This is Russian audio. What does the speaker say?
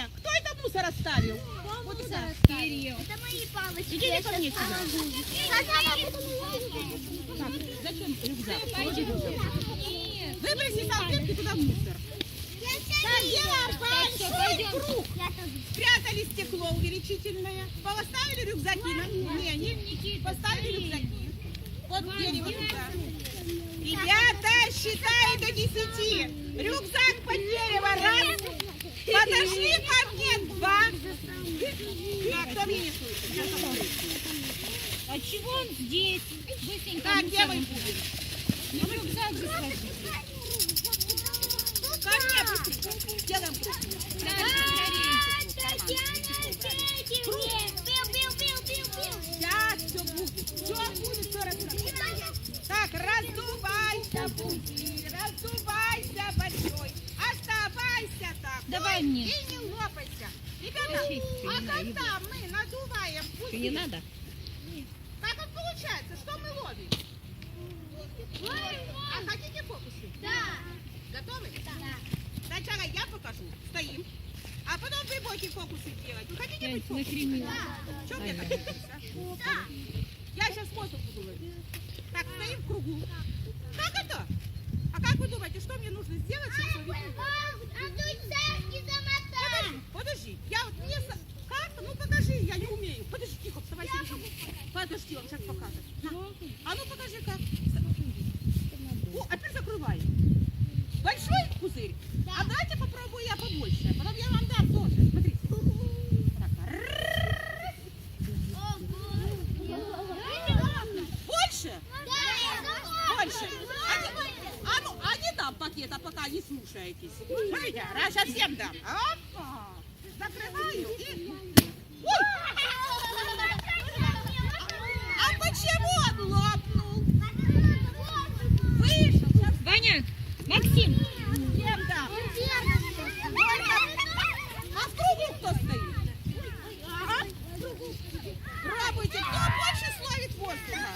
мне, кто это мусор оставил? Вот сюда. Это мои палочки. Идите ко мне сюда. сюда. Зачем рюкзак? Выброси салфетки туда в мусор. Большой круг. Спрятали стекло увеличительное. Поставили рюкзаки. на- Не, не. Поставили рюкзаки. Вот дерево туда. Ребята, считай до десяти. Рюкзак под дерево. Раз. Подошли ко мне. Два. Так, кто меня не слышит? Я сама слышу. А чего он здесь? Быстренько Так, мусор делай вынеси. Ну, рюкзак же. Ко мне быстрее. Делаем. Сейчас все будет. Все будет, все расскажу. Так, раздувайся, пути, раздувайся, Ой, мне. И не лопайся. Ребята, а когда мы надуваем пути, Не надо? как вот получается, что мы ловим? А хотите фокусы? Готовы? Сначала я покажу. Стоим. А потом вы будете фокусы делать. Вы хотите быть фокусом? Нахренила. Что мне так интересно? Я сейчас воздух буду ловить. Так, стоим в кругу. Как это? А как вы думаете, что мне нужно сделать, чтобы шире. А давайте попробую я побольше. А потом я вам дам тоже. Смотрите. Больше? Больше. А, а ну, а не дам пакета, пока не слушаетесь. Смотрите, раз, сейчас всем дам. Опа. Закрываю и... А почему он лопнул? Вышел. Ваня, Максим, а в кругу хто стоїть? Ага. Пробуйте, хто більше словить воздуха.